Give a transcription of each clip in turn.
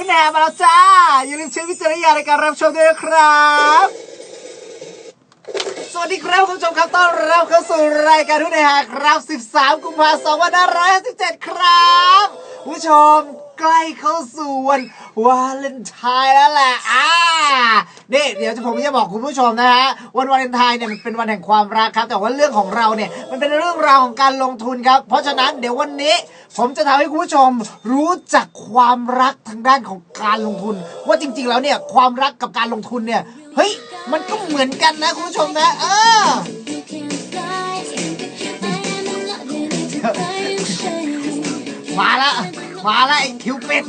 คุณแหนมาแล้วจ้า อย่าลืมใช้วิจารณญาณในการรับชมด้วยนะครับ สวัสดีครับคุณผู้ชมครับต้อนรับเข้าสู่รายการทุนในหาครับ 13 กุมภาพันธ์2557 ครับ ผู้ชม ใกล้เข้าสู่วันวาเลนไทน์แล้วแหละอ่านี่เดี๋ยวผมจะบอกคุณผู้ชมนะฮะวันวาเลนไทน์เนี่ยมันเป็นวันแห่งความรักครับ แต่ว่าเรื่องของเราเนี่ยมันเป็นเรื่องราวของการลงทุนครับ เพราะฉะนั้นเดี๋ยววันนี้ผมจะทำให้คุณผู้ชมรู้จักความรักทางด้านของการลงทุน ว่าจริง ๆ แล้วเนี่ยความรักกับการลงทุนเนี่ยเฮ้ยมันก็เหมือนกันนะคุณผู้ชมนะเออ You can fly. I am in love with you. Fly มาละ มาละไอ้คิวปิด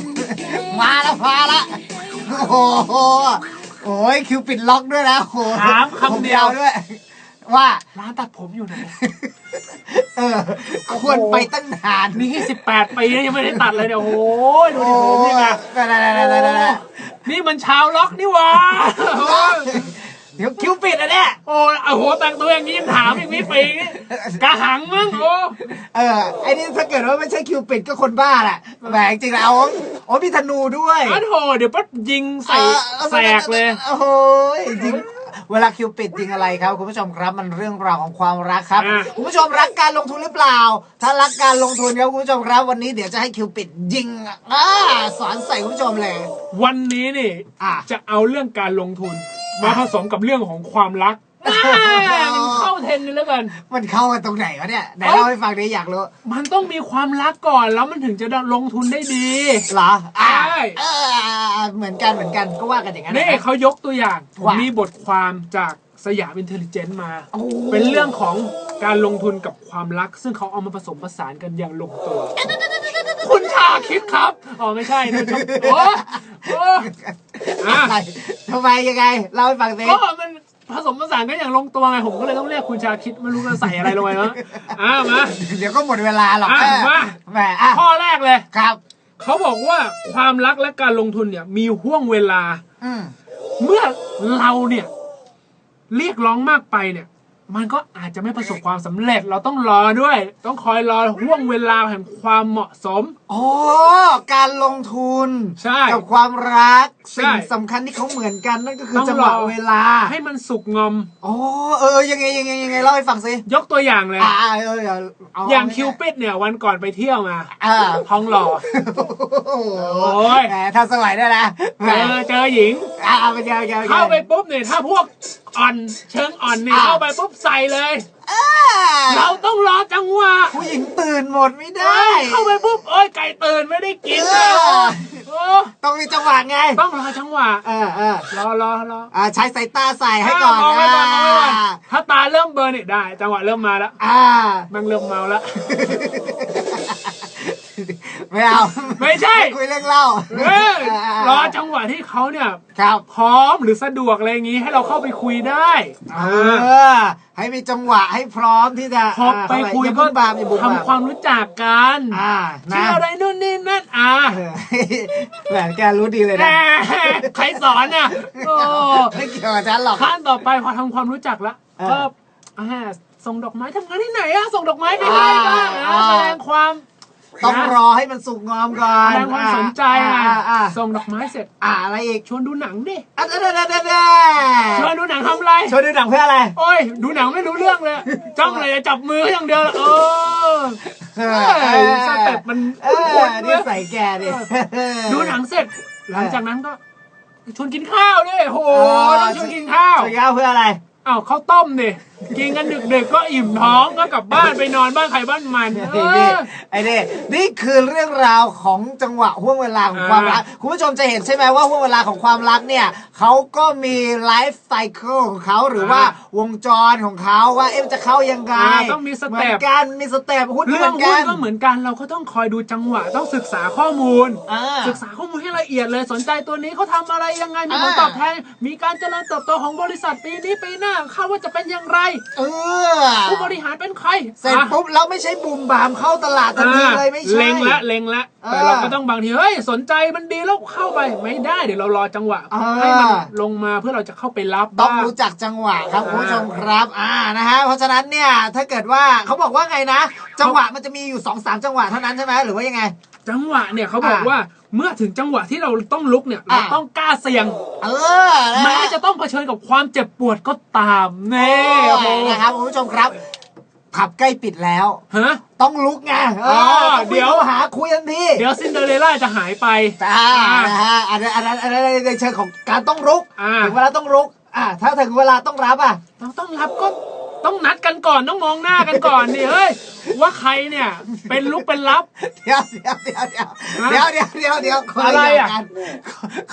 มาละมาละโอ้โหโอ้ยคิวปิดล็อกด้วยนะโอ้โหถามคำเดียว ผมด้วย ว่า ร้านตัดผมอยู่ไหน เออ ควรไปตั้งนานนี่แค่สิบแปดปีนะยังไม่ได้ตัดเลยเนี่ยโอ้โหดูดิผมนี่ไงได้ได้ได้ได้ได้นี่มันชาวล็อกนี่หวะ เดี๋ยวคิวปิดอะเนี่ยโอ้โอ้โหแต่งตัวอย่างนี้ยังถามอีกไม่ปีนี่กระหังมั้งโอ้เออไอ้นี่ถ้าเกิดว่าไม่ใช่คิวปิดก็คนบ้าแหละแหมจริงๆแล้วโอ้มีธนูด้วยอันโหเดี๋ยวปั๊บยิงใส่ออแสกเลย โอ้โหจริง เวลาคิวปิดจริงอะไรครับ คุณผู้ชมครับมันเรื่องราวของความรักครับ อะ คุณผู้ชมรักการลงทุนหรือเปล่า ถ้ารักการลงทุนครับคุณผู้ชมครับวันนี้เดี๋ยวจะให้คิวปิดยิงอ่าสอนใส่คุณผู้ชมเลย วันนี้นี่อะ จะเอาเรื่องการลงทุน มาผสมกับเรื่องของความรักอ่ามันเข้าเทรนด์เลยแล้วกันมันเข้ากันตรงไหนวะเนี่ยไหนเอ้าเล่าให้ฟังดิอยากรู้มันต้องมีความรักก่อนแล้วมันถึงจะลงทุนได้ดีเหรออ่าใช่เออเหมือนกันเหมือนกันก็ว่ากันอย่างนั้นนี่นะเขายกตัวอย่างผมว่ามีมีบทความจากสยามอินเทลเจนต์มาโอ้เป็นเรื่องของการลงทุนกับความรัก ซึ่งเขาเอามาผสมผสานกันอย่างลงตัว คุณชาคิดครับ อ๋อไม่ใช่นะชมโอ้โอ้อะอะไรทำไมยังไงเล่าให้ฟังสิก็มันผสมผสานกันอย่างลงตัวไงผมก็เลยต้องเรียกคุณชาคิดไม่รู้จะใส่อะไรลงไปวะอะมา เดี๋ยวก็หมดเวลาหรอกอะเออมา แหมอะข้อแรกเลย ครับ เขาบอกว่าความรักและการลงทุนเนี่ย มีห่วงเวลา อืมเมื่อเราเนี่ย เรียกร้องมากไปเนี่ย มันก็อาจจะไม่ประสบความสำเร็จเราต้องรอด้วย ต้องคอยรอห่วงเวลาแห่งความเหมาะสมอ๋อการลงทุนใช่กับความรักใช่สิ่งสำคัญที่เขาเหมือนกันนั่นก็คือต้องจังหวะรอเวลา ให้มันสุกงอมอ๋อเออยังไงยังไงยังไงเล่าให้ฟังสิยกตัวอย่างเลยอ่าเออเดี๋ยวเอย่างคิวปิดเนี่ยวันก่อนไปเที่ยวมาอ่าท้องหล่อโอ้โหโอ้ยแหมทันสมัยได้วยนะแหมเจอเจอหญิงอ่าเป็นยังไงยังไงเข้าไปปุ๊บเนี่ยถ้าพวกอ่อนเชิงอ่อนนี่อ่าเข้าไปปุ๊บใส่เลยอ่าเราต้องรอจังหวะผู้หญิงตื่นหมดไม่ได้เอ้ยเข้าไปปุ๊บเอ้ยไก่ตื่นไม่ได้กินเอเลยอโอ้ต้องมีจังหวะไง ต้องรอจังหวะเออเออรอรอรออ่าใช้สายตาใส่ให้ก่อนมองไว้ก่อนมองไว้ก่อนอ่าถ้าตาเริ่มเบลอร์นี่ได้ จังหวะเริ่มมาแล้วอ่ามันเริ่มเมาแล้ว ไม่เอาไม่ใช่ คุยเรื่องเล่าเออรอจังหวะที่เขาเนี่ย ครับพร้อมหรือสะดวกอะไรอย่างงี้ให้เราเข้าไปคุยได้เออให้มีจังหวะให้พร้อมที่จะพอไปคุยอย่าก็บุ่มบามอย่าบุ่มบามทำความรู้จักกันอ่านะชื่ออะไรนู่นนี่นั่นอะเออแหมแกรู้ดีเลยแหมนะใครสอนอะโอ้ไม่เกี่ยวกับฉันหรอกขั้นต่อไปพอทำความรู้จักแล้วเออก็อ่าส่งดอกไม้ทำงานที่ไหนอะส่งดอกไม้ไปให้บ้างอ่าอะแสดงความ ต้องนะรอให้มันสุกงอมก่อนแสดงความสนใจอะอ่าอ่าส่งดอกไม้เสร็จอ่าอะไรอีกชวนดูหนังดิอะเด้อเด้อเด้อเด้อชวนดูหนังทำอะไรชวนดูหนังเพื่ออะไรโอ้ยดูหนังไม่รู้เรื่องเลยจ้องเลยจับมืออย่างเดียวเลยเออเอเอ้ยสเต็ปมันเอโหอดนี่เว้ยใส่แกดิดูหนังเสร็จ หลังจากนั้นก็ชวนกินข้าวดิโหเออต้องชวนกินข้าวชวนกินข้าวเพื่ออะไรอ้าวข้าวต้มดิ กินกันดึกๆก็อิ่มท้องก็กลับบ้านไปนอนบ้านใครบ้านมันเอไอ้นี่อไอ้นี่นี่คือเรื่องราวของจังหวะห่วงเวลาของความรัก คุณผู้ชมจะเห็นใช่ไหมว่าห่วงเวลาของความรักเนี่ยเขาก็มีไลฟ์ไซเคิลของเขาหรือว่าวงจรของเขาว่าเอ็มนจะเข้ายังไงอ่าต้องมีสเต็ปเหมือนกันมีสเต็ปหุ้นเรื่องเหมืหุ้อนนกันก็เหมือนกันเราก็ต้องคอยดูจังหวะต้องศึกษาข้อมูลอ่าศึกษาข้อมูลให้ละเอียดเลยสนใจตัวนี้เขาทำอะไรยังไงมีผลอ่าตอบแทนมีการเจริญเติบโตของบริษัทปีนี้ปีหน้าคาดว่าจะเป็นอย่างไรเออผู้บริหารเป็นใครเสร็จอะปุ๊บแล้วไม่ใช่บุมบามเข้าตลาดทันทีเลยไม่ใช่เล็งละเล็งละเออแต่เราก็ต้องบางทีเฮ้ยสนใจมันดีแล้วเข้าไปไม่ได้เดี๋ยวเรารอจังหวะเออให้มันลงมาเพื่อเราจะเข้าไปรับต้องบ้างรู้จักจังหวะครับอ่าคุณผู้ชมครับอ่านะฮะเพราะฉะนั้นเนี่ยถ้าเกิดว่าเขาบอกว่าไงนะ จังหวะมันจะมีอยู่สองสามจังหวะเท่านั้นใช่ไหมหรือว่ายังไง จังหวะเนี่ยเขาบอกอ่าว่า เมื่อถึงจังหวะที่เราต้องลุกเนี่ยเราอ่าต้องกล้าเสี่ยงเออนะแม้ฮะจะต้องเผชิญกับความเจ็บปวดก็ตามเน่โอ้โอ้โหนะครับคุณผู้ชมครับผับใกล้ปิดแล้ว ฮะ ต้องลุกไงเอออต้องเดี๋ยววิ่งข้าหาคุยทันทีเดี๋ยวซินเดอเรลล่าจะหายไป อ่านะฮะอันนั้นอันนั้นอันนั้นในเชิงของการต้องลุกอ่า ถึงเวลาต้องลุกอ่าถ้าถึงเวลาต้องรับอะ เราต้องรับก็ ต้องนัดกันก่อนต้องมองหน้ากันก่อนนี่เฮ้ยว่าใครเนี่ย เป็นลุกเป็นรับ เดี๋ยวเดี๋ยวเดี๋ยวเดี๋ยวเดี๋ยวเดี๋ยวเดี๋ยวเดี๋ยวคนละอะไรอย่างอะกัน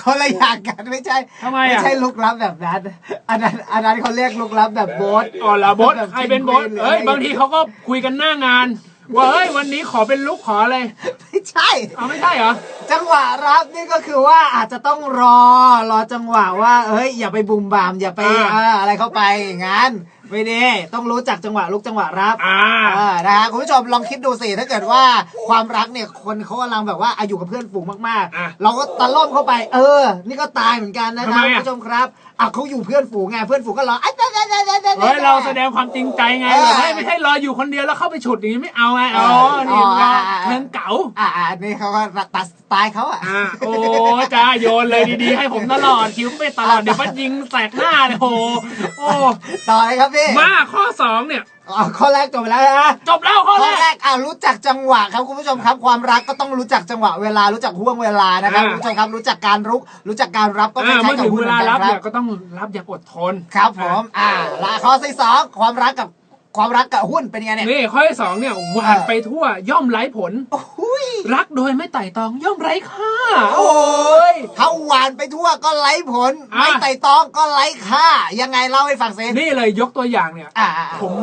คนละอย่างกันไม่ใช่ทำไมอะไม่ใช่ลุกลับแบบนั้นอันนั้นอันนั้นเขาเรียกลุกลับแบบโบ๊ทอ๋อเหรอโบอสแบบใครเป็นโบอสกินคุยเลยเอ้ยบางทีเขาก็คุยกันหน้างานว่าเฮ้ยวันนี้ขอเป็นลุกขออะไรไม่ใช่เอาไม่ใช่เหรอจังหวะรับนี่ก็คือว่าอาจจะต้องรอรอจังหวะว่าเฮ้ยอย่าไปบุมบามอย่าไปอ่าเอออะไรเข้าไปอย่างนั้น ไม่ดีต้องรู้จักจังหวะลุกจังหวะรับอ่า เออนะฮะคุณผู้ชมลองคิดดูสิถ้าเกิดว่าความรักเนี่ยคนเขากำลังแบบว่าอาอยู่กับเพื่อนฝูงมากอะๆ เราก็ตะล่อมเข้าไป เออ นี่ก็ตายเหมือนกันนะครับทำไมคุณอะ ผู้ชมครับอะเขาอยู่เพื่อนฝูงไงเพื่อนฝูงก็รอไอ้เด้เด้เด้เด้เด้เฮ้ยเราแสดงความจริงใจไงเออแบบเฮ้ยไม่ใช่รออยู่คนเดียวแล้วเข้าไปฉุดอย่างนี้ไม่เอาไงอ๋อเออนี่อ๋อรออ่าเพลงเก๋าอะอะนี่เขาก็ตัดสไตล์เขาอะ อ่าโอ้จ้าโยนเลยดีๆ ให้ผมตลอดคิ้วไปตลอดเดี๋ยวมันยิงแสกหน้าเลยโอ้โอ้ ต่อเลยครับพี่มาข้อสองเนี่ยอ๋อข้อแรกจบไปแล้วนะจบแล้วข้อข้แรอกแรกอะรู้จักจังหวะครับคุณผู้ชมครับ ความรักก็ต้องรู้จักจังหวะเวลารู้จักห่วงเวลานะครับอ่า คุณผู้ชมครับรู้จักการรุก รู้จักการรับก็ไม่อ่าใช่เมื่อกับถึงหุ้นเวเหมืลาอนกัรับนคเนี่รัยบก็ต้องรับอย่างอดทน ครับผมอ่าและข้อที่สองความรักกับ ความรักกับหุ้นเป็นยังไงเนี่ย นี่ข้อที่สองเนี่ยหวานไปทั่วย่อมไร้ผลโอ้ยรักโดยไม่ไต่ตองย่อมไร้ค่า โอ้ยเขาหวานไปทั่วก็ไร้ผล อะ ไม่ไต่ตองก็ไร้ค่า ยังไงเล่าให้ฟังสินี่เลยยกตัวอย่างเนี่ย อ่าอ่าผม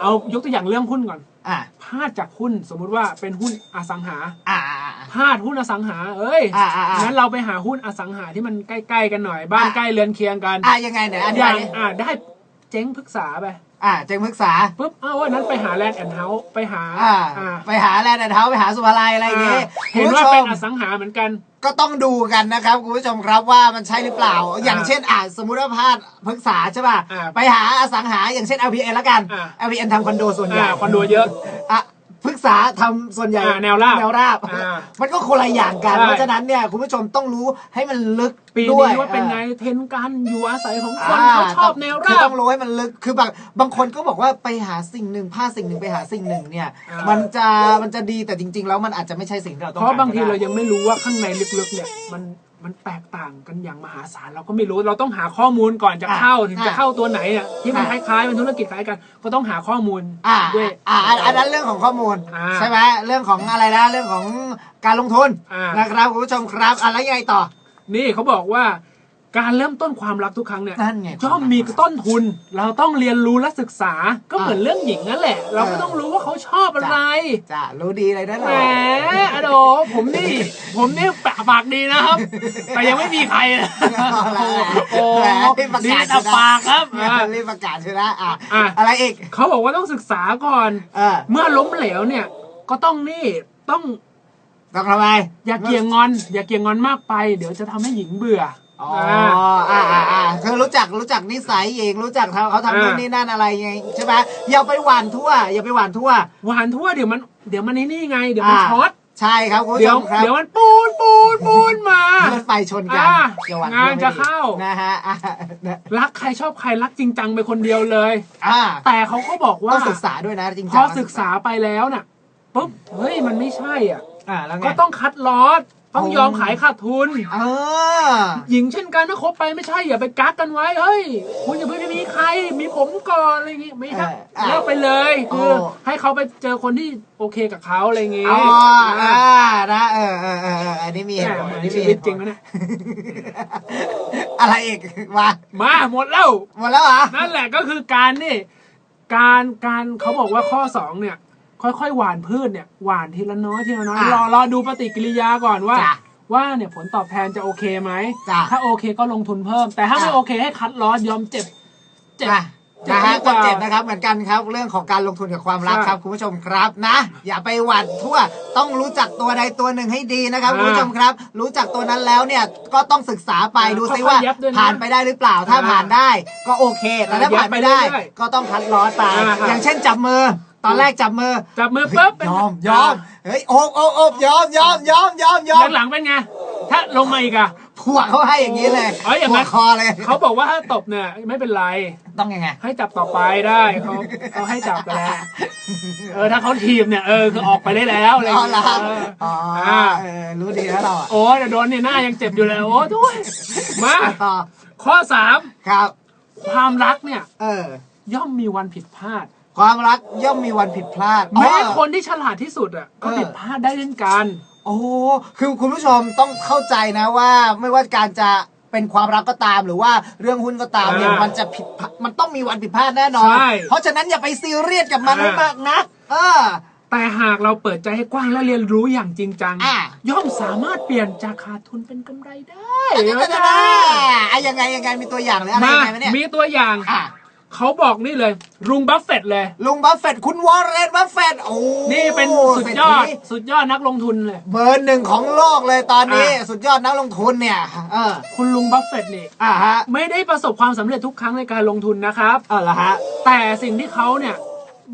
เอายกตัวอย่างเรื่องหุ้นก่อนอ่าพลาดจากหุ้นสมมุติว่าเป็นหุ้นอสังหาอ่า พลาดหุ้นอสังหา เอ้ยอ่าอ่าอ่างั้งั้นเราไปหาหุ้นอสังหาที่มันใกล้ๆกันหน่อย บ้านอะ ใกล้เรือนเคียงกันอ่ายังไงเนี่ยอันอนี้ย่างอ่าได้เจ๊งพฤกษาไป อ่าเจงพึกษาปุ๊บเอ้าวันนั้นไปหาแลนด์แอนด์เฮาส์ไปหาอ่าอ่าไปหาแลนด์แอนด์เฮาส์ไปหาสุภาลัยอะไรอย่างเงี้ยอ่าเห็นว่าเป็นอสังหาเหมือนกัน ก็ต้องดูกันนะครับคุณผู้ชมครับว่ามันใช่หรือเปล่า อย่างเช่นอ่าสมมุติว่าพลาดพฤกษาใช่ป่ะ อ่า ไปหาอสังหาอย่างเช่น LPN ละกันอ่า LPN ทำคอนโดส่วนใหญ่อ่าคอนโดเยอะ อะ พฤกษาทำส่วนใหญ่อ่าแนวราบแนวราบอ่ามันก็คนละอย่างกันใช่เพราะฉะนั้นเนี่ยคุณผู้ชมต้องรู้ให้มันลึกปีด้วยนี้ว่าเป็นไงออเทรนด์การอยู่อาศัยของคอ่นเขาชอบแนวคือราต้บองรู้ให้มันลึกคือบางบางคนก็บอกว่าไปหาสิ่งหนึ่งพลาดสิ่งหนึ่งไปหาสิ่งหนึ่งเนี่ยอ่ามัมันจะมันจะดีแต่จริง ๆ แล้วมันอาจจะไม่ใช่สิ่งที่เราต้องเพการราะบางทีก็ได้เรายังไม่รู้ว่าข้างในลึกๆเนี่ยมัน มันแตกต่างกันอย่างมหาศาลเราก็ไม่รู้เราต้องหาข้อมูลก่อนจะเข้าถึงจะเข้าตัวไหนอะที่มันคล้ายๆเป็นธุรกิจคล้ายกัน ก็ต้องหาข้อมูลอ่าด้วยอ่าอันอันนั้นเรื่องของข้อมูลอ่าใช่ไหมเรื่องของอะไรนะเรื่องของการลงทุนอ่านนะครับคุณผู้ชมครับอะไรยังไงต่อ นี่เขาบอกว่าการเริ่มต้นความรักทุกครั้งเนี่ยนั่นไงย่อมมีต้นทุน เราต้องเรียนรู้และศึกษาก็เหมือนเรื่องหญิงนั่นแหละ เราก็ต้องรู้ว่าเขาชอบอะไรจ้ะรู้ดีเลยนะแหมเราอโดผมนี่ ผมนี่ปาก ปากดีนะครับ แต่ยังไม่มีใครเลยโอ้แหมรีบประดีกาศแต่ปากครับอะรีบประกาศใช่ไหมอะอะอะไรอีกเขาบอกว่าต้องศึกษาก่อนเออเมื่อล้มเหลวเนี่ย ก็ต้องนี่ต้องต้องทำไมอย่าเกี่ยงงอน อย่าเกี่ยงงอนมากไป เดี๋ยวจะทำให้หญิงเบื่ออ๋อออ่าอ่าอ่าเธอรู้จักรู้จักนิสัยเองรู้จักเขาเขาทำอ่านู่นนี่นั่นอะไรไงใช่ไหมอย่าไปหวานทั่ว อย่าไปหวานทั่วหวานทั่วเดี๋ยวมัน เดี๋ยวมันนี่นี่ไง เดี๋ยวมันอ่าช็อต ใช่ครับคุณผู้เดี๋ชยวมครับเดี๋ยวมันปูนปูนปูนมา รถไฟชนกันอ่าอย่าหวานงานทั่วไม่จะดีเข้า นะฮะอ่ารักใครชอบใครรักจริงจังไปคนเดียวเลย อ่าแต่เขาก็บอกว่า ต้องศึกษาด้วยนะจริงพจัองศึกษาไปแล้วน่ะปุ๊บเฮ้ยมันไม่ใช่อะ อ่าแล้วไงก็ต้องคัดลอส ต้องโอ้ยอมขายขาดทุน เออ หญิงเช่นกันถ้าคบไปไม่ใช่อย่าไปกักกันไว้เฮ้ยคุณอย่าเพิ่งไปมีใคร มีผมก่อนอะไรอย่างงี้ไม่ใช่เอออะเลิกไปเลยคือโอ้ ให้เขาไปเจอคนที่โอเคกับเขาอะไรอย่างงี้อ๋ออ่าอ่านะเออเออเออเอออันนี้มีเหแหตุผลมอันนี้ชีมีวิเหตตุผจริงลนะเนี่ยอะไรอีกมามาหมดแล้ว หมดแล้วเหรอ นั่นแหละก็คือการนี่ การการเขาบอกว่าข้อสองเนี่ย ค่อยๆหว่านพืชเนี่ยหว่านทีละน้อยทีละน้อยอะรอรอดูปฏิกิริยาก่อนว่า จ้ะว่าเนี่ยผลตอบแทนจะโอเคไหมจ้ะถ้าโอเคก็ลงทุนเพิ่ม แต่ถ้าไม่อะโอเคให้คัดลอสยอมเจ็บเจ็บ นะเจ็บนะฮะดีกก็ว่าเจ็บนะครับเหมือนกันครับ เรื่องของการลงทุนกับความรักใช่ครับ คุณผู้ชมครับนะ อย่าไปหวั่นทั่วต้องรู้จักตัวใดตัวหนึ่งให้ดีนะครับอ่าคุณผู้ชมครับ รู้จักตัวนั้นแล้วเนี่ยก็ต้องศึกษาไปอ่าดูซิค่อยๆว่าเย็บด้วยนะผ่านไปได้หรือเปล่าถ้าอ่าผ่านได้ ก็โอเคแต่ถ้าเย็บผ่านไม่ได้ไปเรื่อยๆก็ต้องคัดลอสไป อ่าอย่างเช่นจับมือ ตอนแรกจับมือจับมือปุ๊บเป็นยอมยอมเฮ้ยโอบโอบโอบยอมยอมยอมยอมยอมหลังๆเป็นไง ถ้าลงมาอีกอะผัวเขาให้อย่างนี้เลยเอ้ยอย่างผันั้วนคอเลยเขาบอกว่าถ้าตบเนี่ยไม่เป็นไร ต้องยังไง ให้จับต่อไปได้เขาเขาให้จับไปแล้วเออถ้าเขาทีมเนี่ยเออคือออกไปได้แล้วอะไรออ๋อย่างเหรเงี้อยเอออ๋ออ่าเออรู้ดีแล้วเราอะโอ้ยแต่โดนเนี่ยหน้ายังเจ็บอยู่เลยโอ้ด้วยมาต่อข้อสามครับ ความรักเนี่ย เออ ย่อมมีวันผิดพลาด ความรักย่อมมีวันผิดพลาดแม้อ๋อคนที่ฉลาดที่สุดอะก็เออผิดพลาดได้เช่นกัน โอ้คือคุณผู้ชมต้องเข้าใจนะว่า ไม่ว่าการจะเป็นความรักก็ตามหรือว่าเรื่องหุ้นก็ตามเนี่ยอ่ามัมันจะผิดพลาดมันต้องมีวันผิดพลาดแน่นอนใช่เพราะฉะนั้นอย่าไปซีเรียสกับมันอ่าให้มากนักเออแต่หากเราเปิดใจให้กว้างและเรียนรู้อย่างจริงจังอะย่อมสามารถเปลี่ยนจากขาดทุนเป็นกำไรได้อันนี้ก็จะได้อะยังไงยังไงมีตัวอย่างหรืออะไรมายังไงไหมเนี่ยมีตัวอย่างอะ เขาบอกนี่เลยรุงบัฟเฟตต์เลย ลุงบัฟเฟตต์คุณวอร์เรนบัฟเฟตต์โอ้นี่เป็นสุดยอดเศรษฐีสุดยอดนักลงทุนเลย เบอร์หนึ่งของโลกเลยตอนนี้อะสุดยอดนักลงทุนเนี่ยเออคุณลุงบัฟเฟตต์นี่อ่าฮะไม่ได้ประสบความสำเร็จทุกครั้งในการลงทุนนะครับเออเหรอฮะแต่สิ่งที่เขาเนี่ย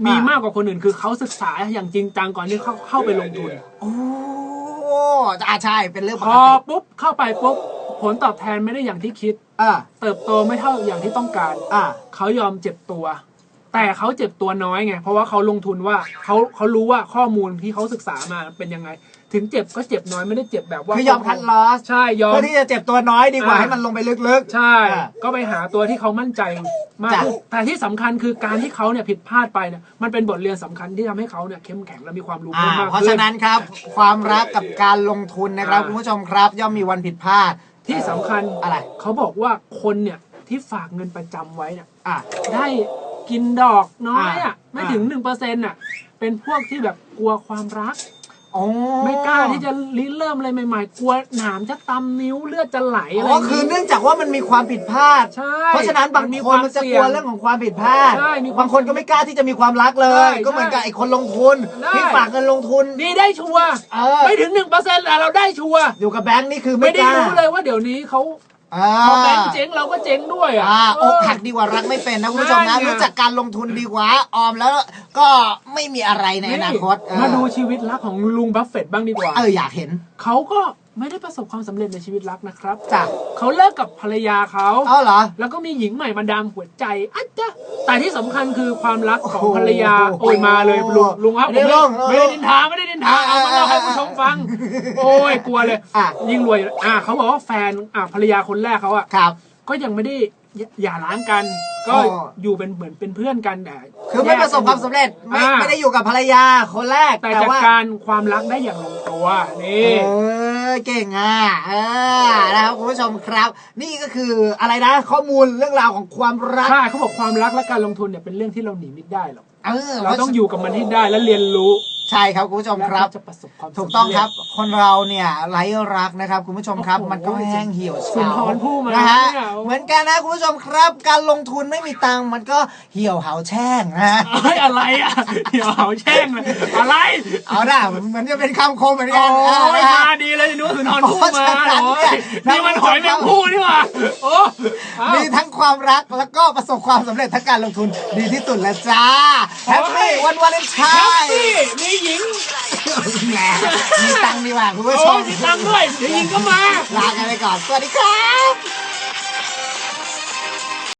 มีอะมากกว่าคนอื่นคือเขาศึกษาอย่างจริงจังก่อนที่เขาเข้าไปลงทุนโอ้อ่าใช่เป็นเรื่องปพกอติปุ๊บเข้าไปปุ๊บผลตอบแทนไม่ได้อย่างที่คิด อ่าเติบโตไม่เท่าอย่างที่ต้องการ อ่าเขายอมเจ็บตัว แต่เขาเจ็บตัวน้อยไง เพราะว่าเขาลงทุนว่าเขาเขารู้ว่าข้อมูลที่เขาศึกษามาเป็นยังไง ถึงเจ็บก็เจ็บน้อยไม่ได้เจ็บแบบว่าคือยอมคัดลอสใช่ยอมเพื่อที่จะเจ็บตัวน้อยดีกว่าอ่าให้มันลงไปลึกๆ ใช่อ่าก็ไปหาตัวที่เขามั่นใจมากจ้ะขึ้นแต่ที่สำคัญคือการที่เขาเนี่ยผิดพลาดไปเนี่ยมันเป็นบทเรียนสำคัญที่ทำให้เขาเนี่ยเข้มแข็งและมีความรู้อ่าเพิ่มมากเพราะขึ้ฉะนนั้นครับความรักกับการลงทุนนะครับอ่าคุณผู้ชมครับ ย่อมมีวันผิดพลาด ที่สำคัญอะไร เขาบอกว่าคนเนี่ยที่ฝากเงินประจำไว้เนี่ยอ่าได้กินดอกน้อยอะอ่าไม่ถึงหนึ่งเปอร์เซ็นต์อะเป็นพวกที่แบบกลัวความรักโอ้ ไม่กล้าที่จะริเริ่มอะไรใหม่ๆ กลัวหนามจะตำนิ้วเลือดจะไหลอะไรอ๋อคือเนื่องจากว่ามันมีความผิดพลาด ใช่เพราะฉะนั้นบางมีคนมันจะกลัวเรื่องของความผิดพลาดใช่มีความบางคนก็ไม่กล้าที่จะมีความรักเลย ใช่ก็เหมือนกับไอ้คนลงทุนได้ที่ฝากเงินลงทุน นี่ได้ชัวร์เออ ไม่ถึงหนึ่งเปอร์เซ็นต์เราได้ชัวร์อยู่กับแบงค์นี่คือไม่ไม่ได้กล้ารู้เลยว่าเดี๋ยวนี้เขา อ่าพอแบงค์เจ๊งเราก็เจ๊งด้วยอะอ่าเอกหักดีกว่ารักไม่เป็นนะคุณผู้ชมนั่นะนไงรู้จักการลงทุนดีกว่า ออมแล้วก็ไม่มีอะไรในอนาคตเออมาดูชีวิตรักของลุงบัฟเฟตต์บ้างดีกว่า เอออยากเห็น เขาก็ ไม่ได้ประสบความสำเร็จในชีวิตรักนะครับจ้ะเขาเลิกกับภรรยาเขา เอาเหรอ แล้วก็มีหญิงใหม่มาดามหัวใจอัจจ้ะแต่ที่สำคัญคือความรักของโอ้โหภรรยาโอ้ยมาเลยลุงลุงครับอันนี้ผมลุงไม่ได้ดินทาไม่ได้ดินทาเอามาเล่าให้ผู้ชมฟัง โอ้ยกลัวเลยอะ ยิ่งรวย อะเขาบอกว่าแฟนอะภรรยาคนแรกเขาอะ ครับ ก็ยังไม่ได้หย่าหย่าร้างกัน ก็อ๋ออยู่เป็นเหมือนเป็นเพื่อนกันแต่คือไม่ประสบความสำเร็จ ไม่อ่า ไม่ได้อยู่กับภรรยาคนแรก แต่แต่จากว่าการความรักได้อย่างลงตัวนี่เออ เก่งอะเออนะครับคุณผู้ชมครับ นี่ก็คืออะไรนะข้อมูลเรื่องราวของความรัก ใช่เขาบอกความรักและการลงทุนเนี่ยเป็นเรื่องที่เราหนีไม่ได้หรอก เออเราต้องอยู่กับมันให้ได้และเรียนรู้ ใช่ครับคุณผู้ชมและครับเราจะประสบความถูกต้องสำเจครับ คนเราเนี่ยไร้รักนะครับ คุณผู้ชมครับ โอ้โหมันก็แห้งเหี่ยวสุนเฉาทรภู่มานะฮะเนี่ยเหมือนกันนะคุณผู้ชมครับ การลงทุนไม่มีตังค์มันก็เหี่ยวเหี่ยวแช่งนะฮะเอ้ยอะไรอะเดี๋ยวเอาแช่งเลยอะไรเอาด่าเหมือนจะเป็นคำคมเหมือนโอ้กันยนะมาฮะดีเลยนึกว่าสุนทรภู่เพราะมาฉะนั้นโอ้เนี่ยยนี่มันหอยแมงภู่นี่หว่าโอ้เอ้า มีทั้งความรักแล้วก็ประสบความสำเร็จทั้งการลงทุนดีที่สุดแล้วจ้าแฮปปี้วันวาเลนไทแฮปน์ ปี้มีหญิงแหมมีตังค์ดีกว่าคุณผู้ชโอ้มยมีตังค์ด้วยเดี๋ยวหญิงก็มา ลากันไปก่อน สวัสดีครับ